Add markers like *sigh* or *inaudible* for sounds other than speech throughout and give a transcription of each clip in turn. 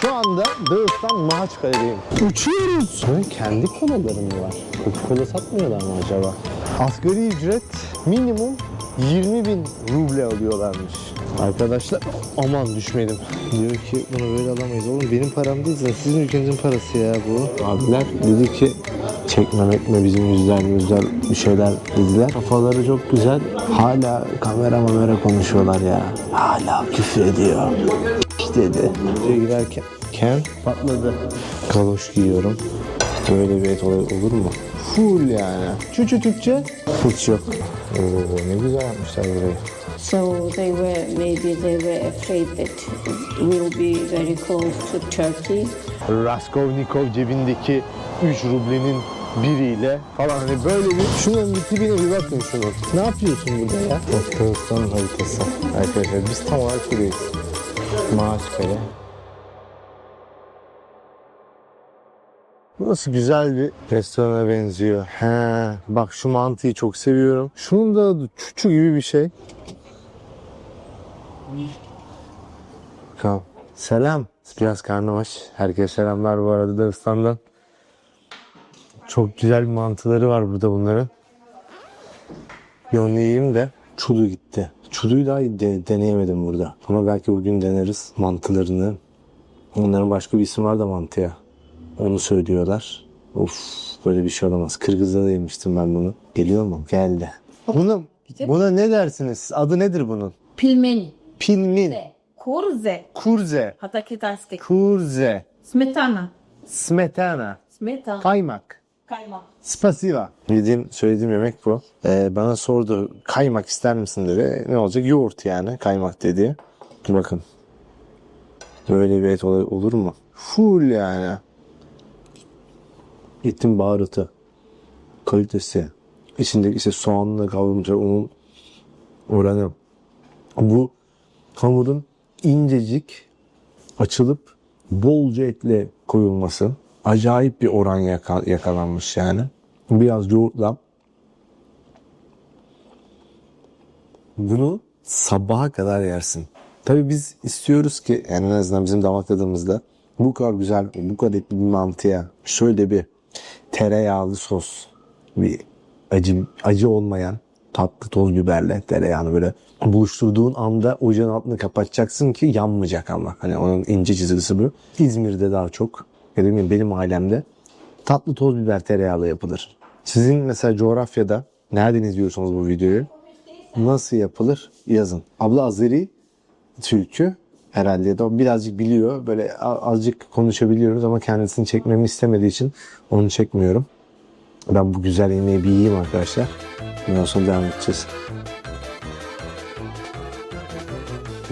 Şu anda Dağıstan Mahaçkale'deyim. Uçuyoruz. Böyle kendi kolaları mı var? Coca-Cola satmıyorlar mı acaba? Asgari ücret minimum 20 bin ruble alıyorlarmış. Arkadaşlar aman düşmedim. Diyor ki bunu böyle alamayız. Oğlum benim param değil zaten sizin ülkenizin parası ya bu. Abiler dedi ki çekmemek mi bizim yüzler yüzler bir şeyler dediler. Kafaları çok güzel. Hala kamera mamera konuşuyorlar ya. Hala küfür ediyor. Dedi. Buraya girerken Ken patladı. Kaloş giyiyorum. Böyle bir et olay olur mu? Full yani. Çüçü Türkçe. Hiç yok. Oo, ne güzel yapmışlar burayı. So they were maybe they were afraid that we'll be very close to Turkey. Raskolnikov cebindeki 3 rublenin biriyle falan hani böyle bir şunun bir tipine bir bakın şunun. Ne yapıyorsun burada ya? Kırgızistan haritası. Arkadaşlar biz tam olarak buradayız. Maaşkale. Nasıl güzel bir restorana benziyor. He, bak şu mantıyı çok seviyorum. Şunun da adı çuçu gibi bir şey. Bakalım. Selam. Biraz karnım aç. Herkese selamlar bu arada Dağıstan'dan. Çok güzel bir mantıları var burada bunların. Bir yiyeyim de çudu gitti. Çuduyu daha de- deneyemedim burada. Ama belki bugün deneriz mantılarını. Onların başka bir isim var da mantıya. Onu söylüyorlar. Of böyle bir şey olamaz. Kırgız'da da yemiştim ben bunu. Geliyor mu? Geldi. Bunu, buna ne dersiniz? Adı nedir bunun? Pilmeni. Pilmin. Kurze. Kurze. Hatakitarski. Kurze. Smetana. Smetana. Smetana. Kaymak. Kaymak. Spasiva. Yediğim, söylediğim yemek bu. Ee, bana sordu kaymak ister misin dedi. Ne olacak? Yoğurt yani kaymak dedi. Bakın. Böyle bir et ol- olur mu? Full yani. Etin baharatı. Kalitesi. İçindeki işte soğanla kavrulmuş unun oranı. Bu hamurun incecik açılıp bolca etle koyulması. Acayip bir oran yaka- yakalanmış yani. Biraz yoğurtla. Bunu sabaha kadar yersin. Tabii biz istiyoruz ki yani en azından bizim damak tadımızda bu kadar güzel, bu kadar etli bir mantıya şöyle bir tereyağlı sos, bir acı, acı olmayan tatlı toz biberle tereyağını böyle buluşturduğun anda ocağın altını kapatacaksın ki yanmayacak ama. Hani onun ince çizgisi bu. İzmir'de daha çok, bilmiyorum, benim ailemde tatlı toz biber tereyağlı yapılır. Sizin mesela coğrafyada nereden izliyorsunuz bu videoyu? Nasıl yapılır yazın. Abla Azeri türkü herhalde ya da birazcık biliyor. Böyle azıcık konuşabiliyoruz ama kendisini çekmemi istemediği için onu çekmiyorum. Ben bu güzel yemeği bir yiyeyim arkadaşlar. Ondan sonra devam edeceğiz.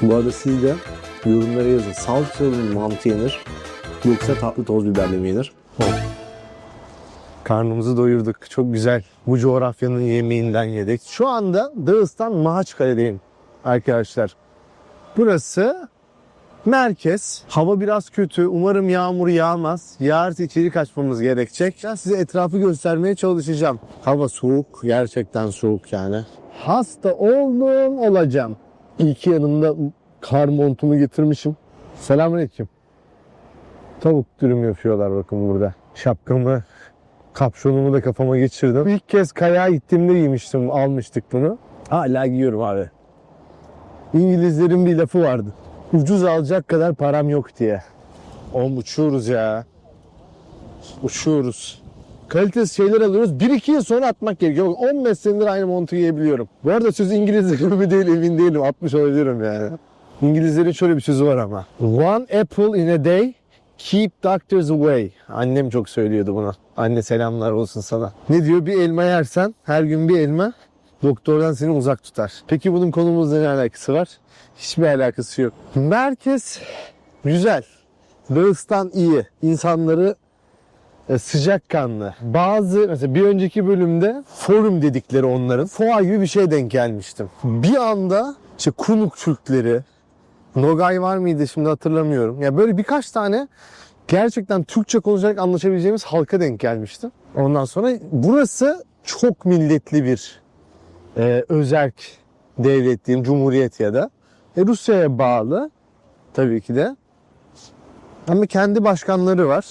Bu arada siz de yorumlara yazın. Salçalı mantı yenir yoksa tatlı toz biberle mi yenir? Karnımızı doyurduk. Çok güzel. Bu coğrafyanın yemeğinden yedik. Şu anda Dağıstan Mahaçkale'deyim arkadaşlar. Burası merkez. Hava biraz kötü. Umarım yağmur yağmaz. Yağarsa içeri kaçmamız gerekecek. Ben size etrafı göstermeye çalışacağım. Hava soğuk. Gerçekten soğuk yani. Hasta oldum olacağım. İyi ki yanımda kar montumu getirmişim. Selamünaleyküm. Tavuk dürüm yapıyorlar bakın burada. Şapkamı, kapşonumu da kafama geçirdim. İlk kez kayağa gittiğimde giymiştim, almıştık bunu. Hala giyiyorum abi. İngilizlerin bir lafı vardı. Ucuz alacak kadar param yok diye. Oğlum uçuyoruz ya. Uçuyoruz. Kalitesiz şeyler alıyoruz. 1-2 yıl sonra atmak gerekiyor. Bak 15 senedir aynı montu giyebiliyorum. Bu arada söz İngilizce mi değil emin değilim. Atmış olabilirim yani. İngilizlerin şöyle bir sözü var ama. One apple in a day keep doctors away. Annem çok söylüyordu bunu. Anne selamlar olsun sana. Ne diyor? Bir elma yersen her gün bir elma doktordan seni uzak tutar. Peki bunun konumuzla ne alakası var? Hiçbir alakası yok. Merkez güzel. Dağıstan iyi. İnsanları e, sıcakkanlı. Bazı mesela bir önceki bölümde forum dedikleri onların foa gibi bir şey denk gelmiştim. Bir anda işte Kunuk Türkleri, Nogay var mıydı şimdi hatırlamıyorum. Ya böyle birkaç tane gerçekten Türkçe konuşarak anlaşabileceğimiz halka denk gelmiştim. Ondan sonra burası çok milletli bir e, özerk devlet diyeyim, cumhuriyet ya da. E, Rusya'ya bağlı tabii ki de. Ama kendi başkanları var.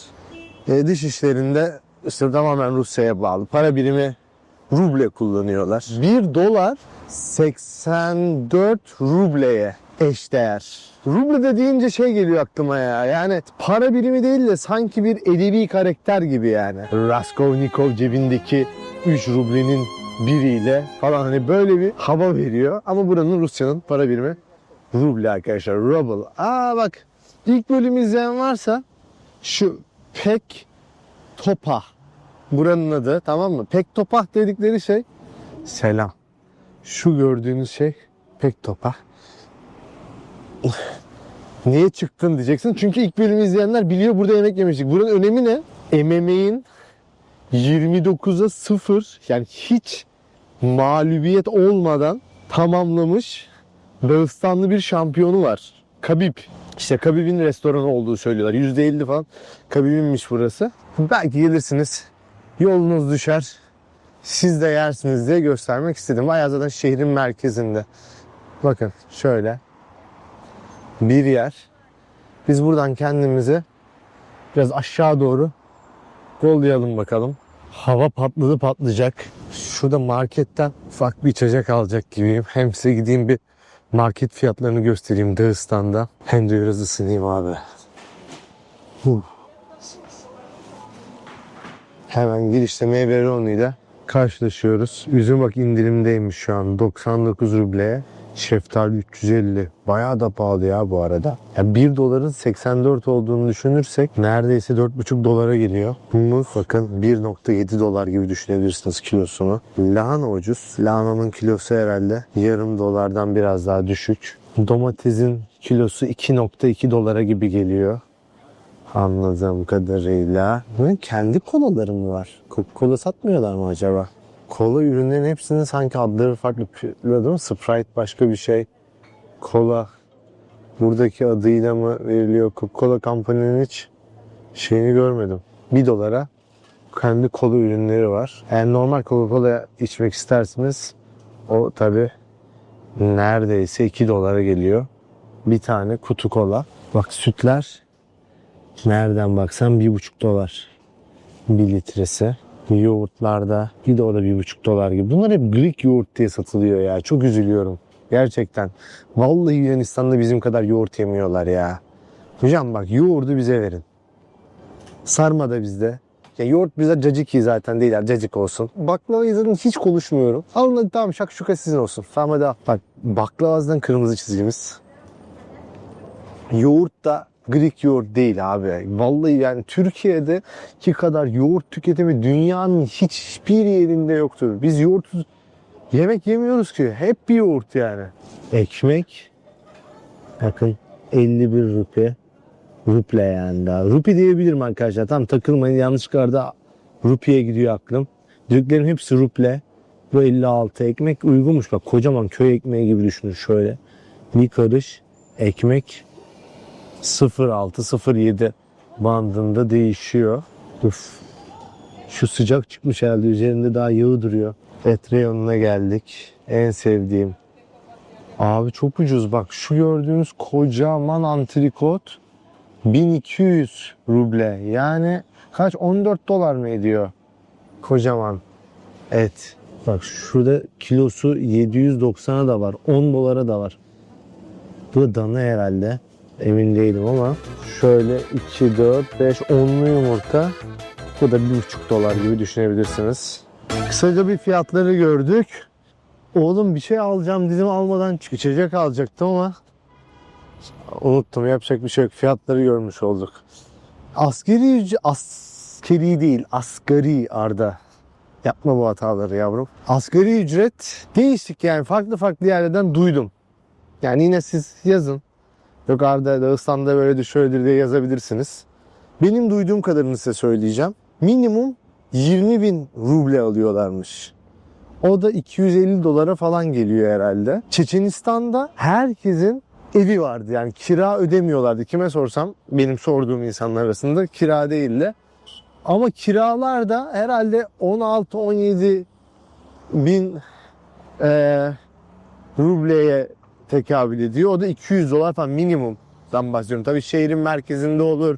E, dış işlerinde işte tamamen Rusya'ya bağlı. Para birimi ruble kullanıyorlar. 1 dolar 84 rubleye eşdeğer. Ruble de deyince şey geliyor aklıma ya. Yani para birimi değil de sanki bir edebi karakter gibi yani. Raskolnikov cebindeki 3 rublenin biriyle falan hani böyle bir hava veriyor. Ama buranın Rusya'nın para birimi ruble arkadaşlar. Ruble. Aa bak ilk bölümü izleyen varsa şu pek topa buranın adı tamam mı? Pek topah dedikleri şey selam. Şu gördüğünüz şey pek topa. Niye çıktın diyeceksin. Çünkü ilk bölümü izleyenler biliyor burada yemek yemiştik. Buranın önemi ne? MMA'in 29'a 0 yani hiç mağlubiyet olmadan tamamlamış Dağıstanlı bir şampiyonu var. Kabib. İşte Kabib'in restoranı olduğu söylüyorlar. %50 falan Kabib'inmiş burası. Belki gelirsiniz. Yolunuz düşer. Siz de yersiniz diye göstermek istedim. Bayağı zaten şehrin merkezinde. Bakın şöyle. Bir yer. Biz buradan kendimizi biraz aşağı doğru kollayalım bakalım. Hava patladı patlayacak. Şurada marketten ufak bir içecek alacak gibiyim. Hem size gideyim bir market fiyatlarını göstereyim Dağıstan'da. Hem de biraz ısınayım abi. Huh. Hemen girişte meyve ile karşılaşıyoruz. Üzüm bak indirimdeymiş şu an 99 rubleye. Şeftali 350. Bayağı da pahalı ya bu arada. Ya 1 doların 84 olduğunu düşünürsek neredeyse 4,5 dolara geliyor. Muz bakın 1.7 dolar gibi düşünebilirsiniz kilosunu. Lahana ucuz. Lahananın kilosu herhalde yarım dolardan biraz daha düşük. Domatesin kilosu 2.2 dolara gibi geliyor. Anladığım kadarıyla. Kendi kolaları mı var? Coca-Cola satmıyorlar mı acaba? Kola ürünlerin hepsinin sanki adları farklı. Değil mi? Sprite başka bir şey. Kola buradaki adıyla mı veriliyor? Coca-Cola Company'nin hiç şeyini görmedim. 1 dolara kendi kola ürünleri var. Eğer normal Coca-Cola içmek isterseniz o tabi neredeyse 2 dolara geliyor. Bir tane kutu kola. Bak sütler nereden baksan 1,5 dolar. 1 litresi. Yoğurtlarda bir de o da 1,5 dolar gibi. Bunlar hep Greek yoğurt diye satılıyor ya. Çok üzülüyorum. Gerçekten. Vallahi Yunanistan'da bizim kadar yoğurt yemiyorlar ya. Hocam bak yoğurdu bize verin. Sarma da bizde. Ya yoğurt bize caciki zaten değil ya cacık olsun. Baklava zaten hiç konuşmuyorum. Alın hadi tamam şakşuka sizin olsun. Tamam hadi al. Bak baklavadan kırmızı çizgimiz. Yoğurt da Greek yoğurt değil abi. Vallahi yani Türkiye'de ki kadar yoğurt tüketimi dünyanın hiçbir yerinde yoktur. Biz yoğurt yemek yemiyoruz ki. Hep bir yoğurt yani. Ekmek bakın 51 rupi. Ruple yani daha. Rupi diyebilirim arkadaşlar. Tam takılmayın yanlışlıkla rupiye gidiyor aklım. Dediklerim hepsi ruple. Bu 56 ekmek uygunmuş. Bak kocaman köy ekmeği gibi düşünün şöyle. Bir karış ekmek 0.6-0.7 bandında değişiyor. Uf. Şu sıcak çıkmış herhalde üzerinde daha yağı duruyor. Et reyonuna geldik. En sevdiğim. Abi çok ucuz bak şu gördüğünüz kocaman antrikot 1200 ruble. Yani kaç 14 dolar mı ediyor? Kocaman et. Bak şurada kilosu 790'a da var. 10 dolara da var. Bu da dana herhalde. Emin değilim ama şöyle 2, 4, 5, 10'lu yumurta. Bu da 1,5 dolar gibi düşünebilirsiniz. Kısaca bir fiyatları gördük. Oğlum bir şey alacağım dedim almadan içecek alacaktım ama unuttum yapacak bir şey yok. Fiyatları görmüş olduk. Askeri ücret, askeri değil asgari Arda. Yapma bu hataları yavrum. Asgari ücret değişik yani farklı farklı yerlerden duydum. Yani yine siz yazın. Yok Arda Dağıstan'da böyledir şöyledir diye yazabilirsiniz. Benim duyduğum kadarını size söyleyeceğim. Minimum 20 bin ruble alıyorlarmış. O da 250 dolara falan geliyor herhalde. Çeçenistan'da herkesin evi vardı. Yani kira ödemiyorlardı. Kime sorsam benim sorduğum insanlar arasında kira değildi. Ama kiralar da herhalde 16-17 bin e, rubleye tekabül ediyor. O da 200 dolar falan minimum. fiyattan bahsediyorum. Tabii şehrin merkezinde olur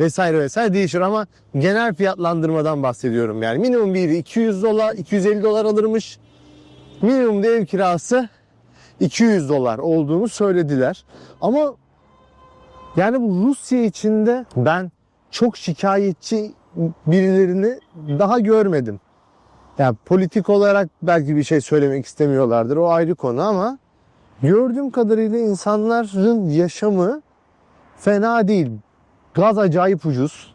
vesaire vesaire değişir ama genel fiyatlandırmadan bahsediyorum. Yani minimum bir 200 dolar, 250 dolar alırmış. Minimum ev kirası 200 dolar olduğunu söylediler. Ama yani bu Rusya içinde ben çok şikayetçi birilerini daha görmedim. Yani politik olarak belki bir şey söylemek istemiyorlardır. O ayrı konu ama gördüğüm kadarıyla insanların yaşamı fena değil. Gaz acayip ucuz.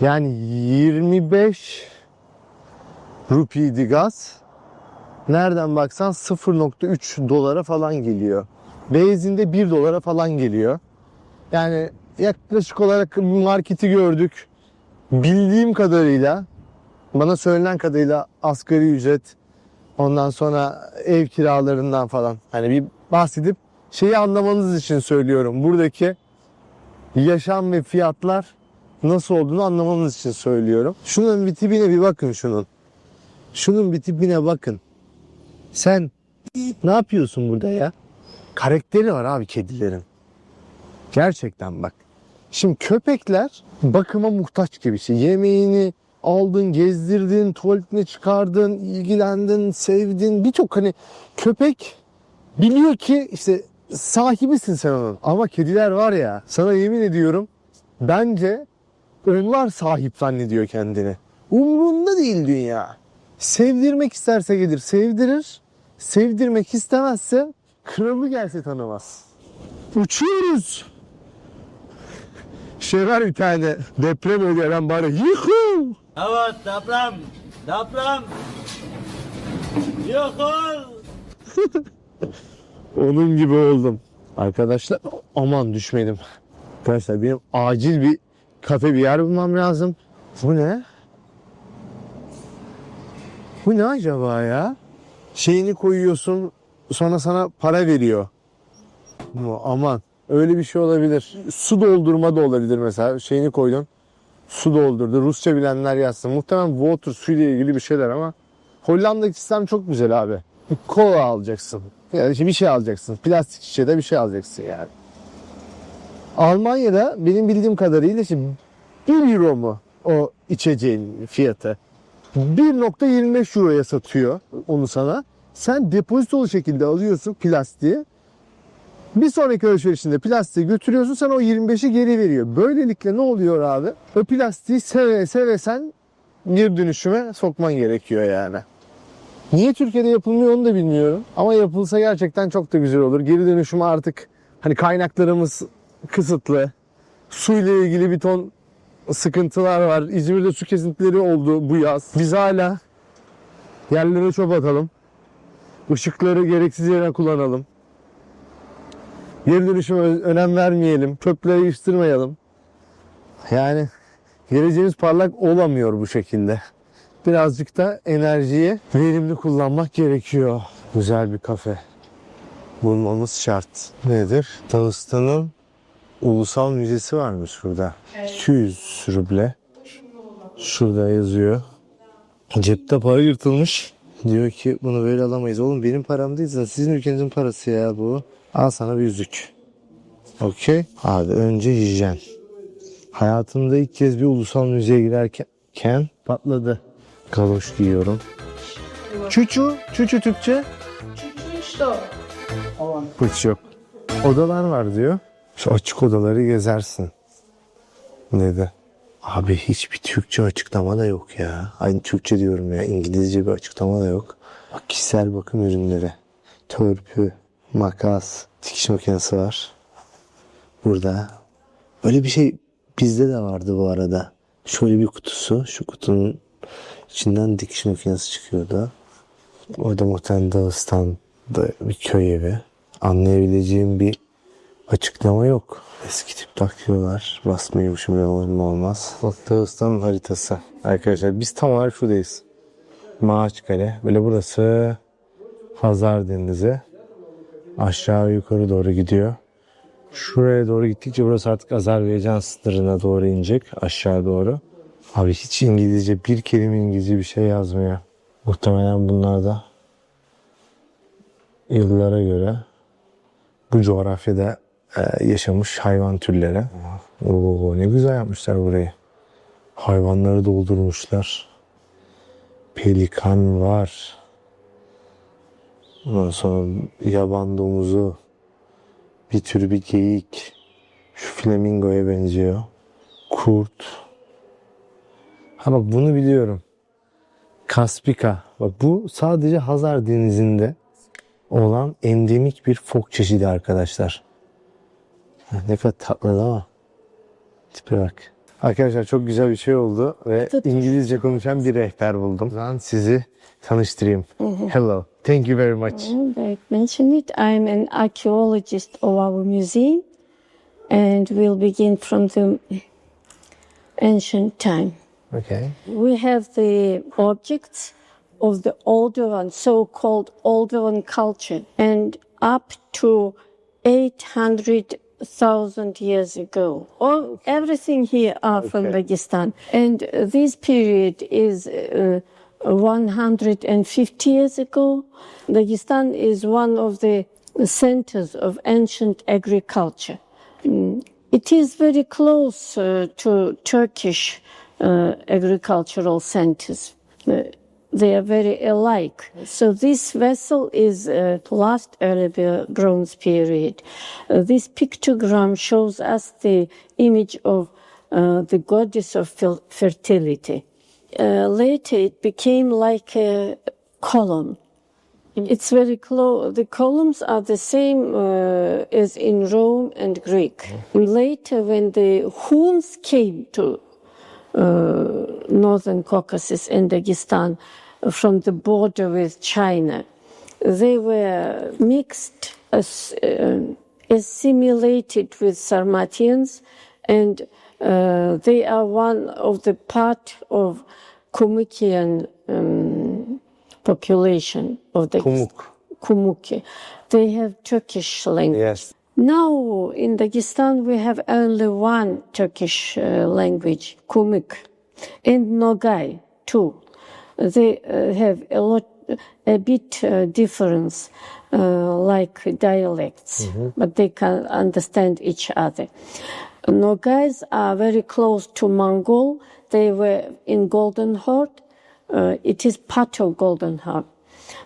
Yani 25 rupiydi gaz. Nereden baksan 0.3 dolara falan geliyor. Benzinde 1 dolara falan geliyor. Yani yaklaşık olarak marketi gördük. Bildiğim kadarıyla bana söylenen kadarıyla asgari ücret ondan sonra ev kiralarından falan hani bir bahsedip şeyi anlamanız için söylüyorum. Buradaki yaşam ve fiyatlar nasıl olduğunu anlamanız için söylüyorum. Şunun bir tipine bir bakın şunun. Şunun bir tipine bakın. Sen ne yapıyorsun burada ya? Karakteri var abi kedilerin. Gerçekten bak. Şimdi köpekler bakıma muhtaç gibi şey. Yemeğini aldın, gezdirdin, tuvaletine çıkardın, ilgilendin, sevdin. Birçok hani köpek biliyor ki işte sahibisin sen onun. Ama kediler var ya sana yemin ediyorum bence onlar sahip zannediyor kendini. Umrunda değil dünya. Sevdirmek isterse gelir sevdirir. Sevdirmek istemezse kralı gelse tanımaz. Uçuyoruz. Şey var bir tane deprem ödenen bari. Yuhu! Evet deprem. Deprem. Yıkıl. *laughs* Onun gibi oldum. Arkadaşlar aman düşmedim. Arkadaşlar benim acil bir kafe bir yer bulmam lazım. Bu ne? Bu ne acaba ya? Şeyini koyuyorsun sonra sana para veriyor. Aman öyle bir şey olabilir. Su doldurma da olabilir mesela. Şeyini koydun. Su doldurdu. Rusça bilenler yazsın. Muhtemelen water su ile ilgili bir şeyler ama Hollanda'daki sistem çok güzel abi. Kola alacaksın. Yani bir şey alacaksın. Plastik şişede bir şey alacaksın yani. Almanya'da benim bildiğim kadarıyla işte 1 euro mu o içeceğin fiyatı? 1.25 euroya satıyor onu sana. Sen depozitolu şekilde alıyorsun plastiği. Bir sonraki alışverişinde plastiği götürüyorsun sana o 25'i geri veriyor. Böylelikle ne oluyor abi? O plastiği seve seve sen geri dönüşüme sokman gerekiyor yani. Niye Türkiye'de yapılmıyor onu da bilmiyorum. Ama yapılsa gerçekten çok da güzel olur. Geri dönüşümü artık hani kaynaklarımız kısıtlı. Suyla ilgili bir ton sıkıntılar var. İzmir'de su kesintileri oldu bu yaz. Biz hala yerlere çöp atalım. Işıkları gereksiz yere kullanalım. Geri dönüşüme önem vermeyelim. Çöpleri yığıştırmayalım. Yani geleceğimiz parlak olamıyor bu şekilde. Birazcık da enerjiyi verimli kullanmak gerekiyor. Güzel bir kafe bulmamız şart. Nedir? Dağıstan'ın ulusal müzesi varmış burada. 200 ruble. Şurada yazıyor. Cepte para yırtılmış. Diyor ki bunu böyle alamayız. Oğlum benim param değil zaten sizin ülkenizin parası ya bu. Al sana bir yüzük. Okey. Abi önce hijyen. Hayatımda ilk kez bir ulusal müzeye girerken patladı. Galoş giyiyorum. Çuçu, çuçu Türkçe. Hiç yok. Odalar var diyor. Şu açık odaları gezersin. Dedi. Abi hiçbir Türkçe açıklama da yok ya. Aynı Türkçe diyorum ya. İngilizce bir açıklama da yok. Bak kişisel bakım ürünleri. Törpü, makas, dikiş makinesi var. Burada. Böyle bir şey bizde de vardı bu arada. Şöyle bir kutusu. Şu kutunun içinden dikiş makinesi çıkıyordu. Orada muhtemelen Dağıstan'da bir köy evi. Anlayabileceğim bir açıklama yok. Eski tip takıyorlar. Basmaymışım ne olur ne olmaz. Bak Dağıstan'ın haritası. Arkadaşlar biz tam olarak şuradayız. Maaçkale. Böyle burası Pazar Denizi. Aşağı yukarı doğru gidiyor. Şuraya doğru gittikçe burası artık Azerbaycan sınırına doğru inecek. Aşağı doğru. Abi hiç İngilizce bir kelime İngilizce bir şey yazmıyor. Muhtemelen bunlar da yıllara göre bu coğrafyada e, yaşamış hayvan türleri. Oo, ne güzel yapmışlar burayı. Hayvanları doldurmuşlar. Pelikan var. Ondan sonra yaban domuzu. Bir tür bir geyik. Şu flamingoya benziyor. Kurt. Ha bak bunu biliyorum. Kaspika. Bak bu sadece Hazar Denizi'nde olan endemik bir fok çeşidi arkadaşlar. Ne kadar tatlı ama. Tipe bak. Arkadaşlar çok güzel bir şey oldu ve İngilizce konuşan bir rehber buldum. Ben sizi tanıştırayım. Hello. Thank you very much. Like mentioned it, I'm an archaeologist of our museum, and we'll begin from the ancient time. Okay. We have the objects of the older one, so-called older one culture, and up to 800,000 years ago. All, everything here are from Okay. Dagestan. And uh, this period is uh, 150 years ago. Dagestan is one of the centers of ancient agriculture. Mm, It is very close uh, to Turkish uh, agricultural centers. Uh, they are very alike. So this vessel is uh, last early bronze period. Uh, this pictogram shows us the image of the goddess of fertility. Uh, later it became like a column. It's very close. The columns are the same uh, as in Rome and Greek. Later, when the Huns came to uh, northern Caucasus and Dagestan uh, from the border with China, they were mixed, uh, assimilated with Sarmatians, and uh, they are one of the part of Kumukian um, population of the Kumuk. Kumuki. They have Turkish language. Yes. Now in Dagestan we have only one Turkish uh, language, Kumuk, and Nogai too. They uh, have a lot, a bit uh, difference, uh, like dialects, but they can understand each other. Nogais are very close to Mongol. They were in Golden Horde. Uh, it is part of Golden Horde.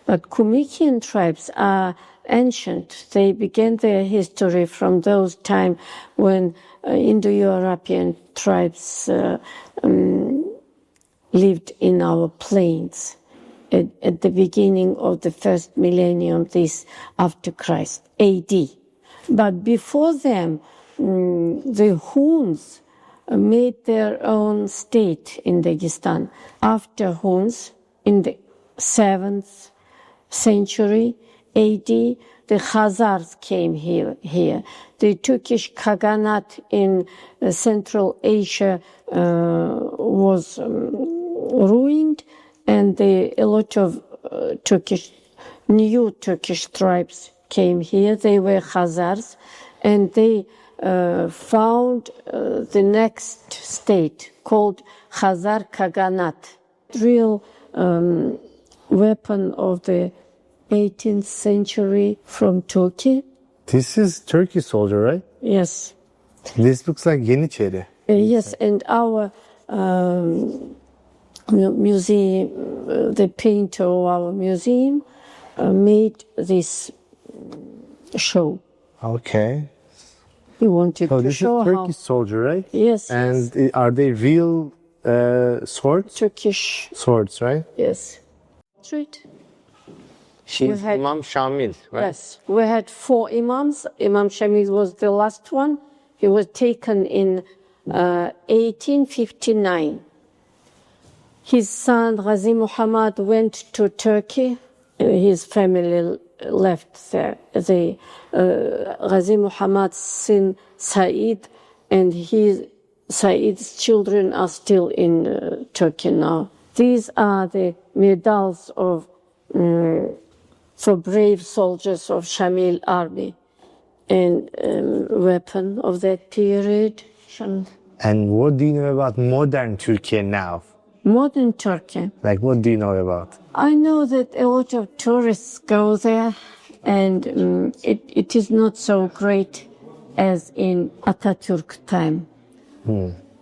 But Kumikian tribes are ancient. They began their history from those time when uh, Indo-European tribes uh, um, lived in our plains at, at the beginning of the first millennium, this after Christ, AD. But before them, mm, the Huns made their own state in Dagestan. After Huns, in the seventh century AD, the Khazars came here. here. The Turkish Khaganate in uh, Central Asia uh, was um, ruined, and the, a lot of uh, Turkish, new Turkish tribes came here. They were Khazars, and they uh, found uh, the next state called Khazar Khaganate. Real um, weapon of the 18th century from Turkey. This is Turkey soldier, right? Yes. This looks like Yeniçeri. Uh, yes, and our um, museum, uh, the painter of our museum, uh, made this show. Okay. He wanted So to this is show how. Turkey soldier, right? Yes, And i- are they real uh, swords? Turkish. Swords, right? Yes. Street. She's had- Imam Shamil, right? Yes, we had four imams. Imam Shamil was the last one. He was taken in uh, 1859. His son Ghazi Muhammad went to Turkey. His family l- left there. The uh, Ghazi Muhammad's son Said and his Said's children are still in uh, Turkey now. These are the medals of um, for brave soldiers of Shamil army and um, weapon of that period. And what do you know about modern Turkey now? Modern Turkey. Like, what do you know about? I know that a lot of tourists go there and um, it, it is not so great as in Atatürk time.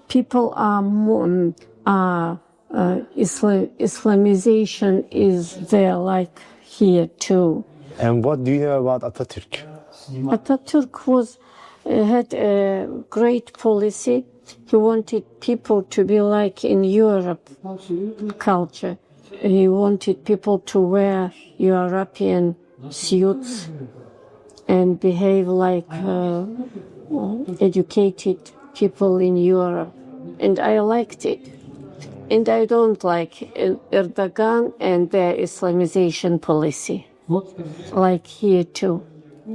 People are more, are, uh, Islam, Islamization is there like here too. And what do you know about Atatürk? Atatürk was uh, had a great policy. He wanted people to be like in Europe culture. He wanted people to wear European suits and behave like uh, educated people in Europe. And I liked it. And I don't like Er- Erdogan and their Islamization policy. Like here too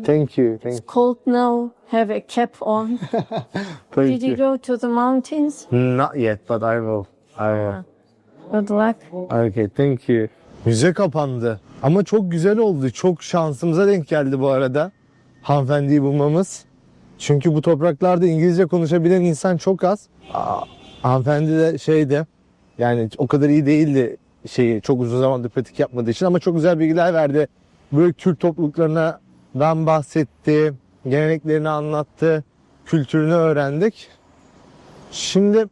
Thank you. Thank cold now, have a cap on. *laughs* Thank Did you go to the mountains? Not yet, but I will. I will. Good luck. Okay, thank you. Müze kapandı. Ama çok güzel oldu. Çok şansımıza denk geldi bu arada. Hanımefendiyi bulmamız. Çünkü bu topraklarda İngilizce konuşabilen insan çok az. Aa, hanımefendi de şeydi. Yani o kadar iyi değildi şeyi çok uzun zamandır pratik yapmadığı için ama çok güzel bilgiler verdi. Böyle Kürt topluluklarından bahsetti. Geleneklerini anlattı. Kültürünü öğrendik. Şimdi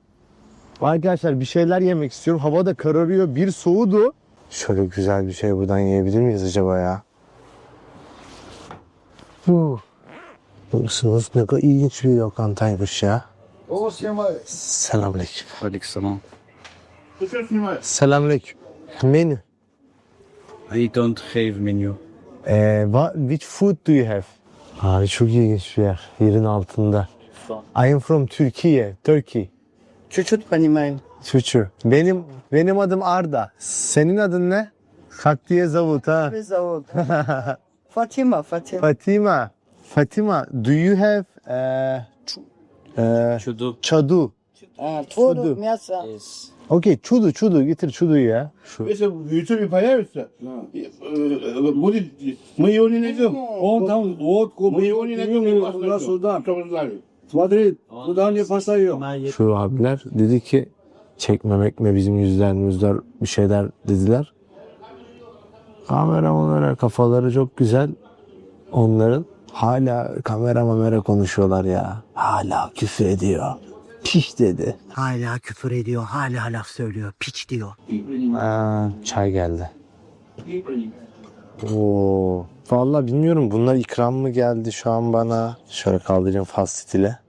Arkadaşlar bir şeyler yemek istiyorum. Hava da kararıyor. Bir soğudu. Şöyle güzel bir şey buradan yiyebilir miyiz acaba ya? Huh. Bakıyorsunuz ne kadar ilginç bir lokantaymış ya. Selamünaleyküm. Aleyküm. Selamünaleyküm. Menü. I don't have menu. Ee, what, which food do you have? Abi çok ilginç bir yer. Yerin altında. I am from Türkiye. Turkey. Чуть-чуть понимаем. Çuçu. Benim benim adım Arda. Senin adın ne? Kaktiye Zavut ha. Меня зовут *laughs* Фатима, Фатима. Fatima. Fatima, do you have uh, uh, Çudu. çadu? А, творог, Чудо. мясо. Yes. Окей, çudu çudu getir çuduyu ya. Şu. Если в Ютубе появится, э, будет, мы его не найдем. Он там водку, Мы его не найдем, мы вас найдем. сюда. Чтобы вы знали. Смотри, куда не поставил. Şu abiler dedi ki çekmemek mi bizim yüzler müzler bir şeyler dediler. Kameramanlara kafaları çok güzel. Onların hala kamera mamera konuşuyorlar ya. Hala küfür ediyor. Piş dedi. Hala küfür ediyor, hala laf söylüyor, piç diyor. Aa, çay geldi. Oo. Vallahi bilmiyorum bunlar ikram mı geldi şu an bana. Şöyle kaldırayım fast stile.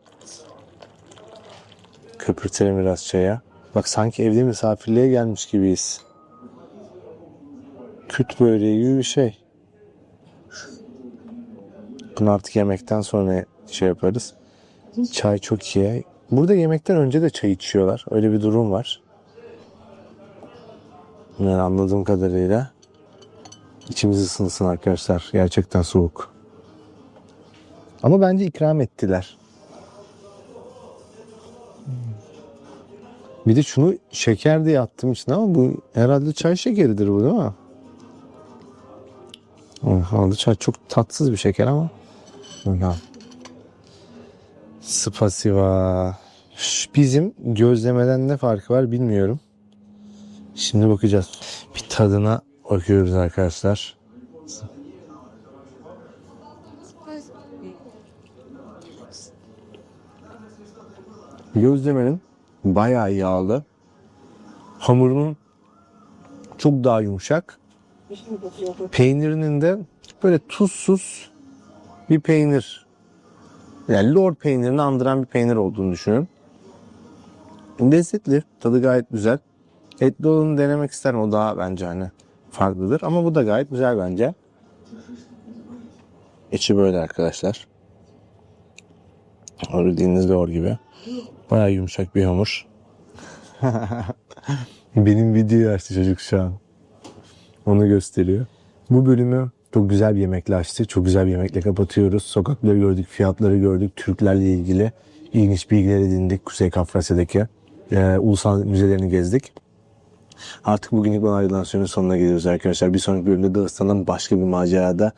Köpürtelim biraz çaya. Bak sanki evde misafirliğe gelmiş gibiyiz. Küt böreği gibi bir şey. Bunu artık yemekten sonra şey yaparız. Çay çok iyi. Burada yemekten önce de çay içiyorlar. Öyle bir durum var. Yani anladığım kadarıyla içimiz ısınsın arkadaşlar. Gerçekten soğuk. Ama bence ikram ettiler. Bir de şunu şeker diye attım içine ama bu herhalde çay şekeridir bu değil mi? Herhalde çay çok tatsız bir şeker ama. Spasiva. Bizim gözlemeden ne farkı var bilmiyorum. Şimdi bakacağız. Bir tadına bakıyoruz arkadaşlar. Gözlemenin bayağı yağlı. Hamurunun çok daha yumuşak. Peynirinin de böyle tuzsuz bir peynir. Yani lor peynirini andıran bir peynir olduğunu düşünün. Lezzetli. Tadı gayet güzel. Etli olanı denemek isterim. O daha bence hani farklıdır. Ama bu da gayet güzel bence. İçi böyle arkadaşlar. Bildiğiniz lor gibi. Bayağı yumuşak bir hamur. *laughs* Benim videoyu açtı çocuk şu an. Onu gösteriyor. Bu bölümü çok güzel bir yemekle açtı. Çok güzel bir yemekle kapatıyoruz. Sokakları gördük, fiyatları gördük. Türklerle ilgili ilginç bilgiler edindik. Kuzey Kafkasya'daki e, ulusal müzelerini gezdik. Artık bugünlük bana ayrılan sürenin sonuna geliyoruz arkadaşlar. Bir sonraki bölümde Dağıstan'dan başka bir macerada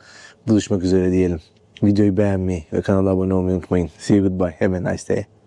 buluşmak üzere diyelim. Videoyu beğenmeyi ve kanala abone olmayı unutmayın. See you goodbye. Have a nice day.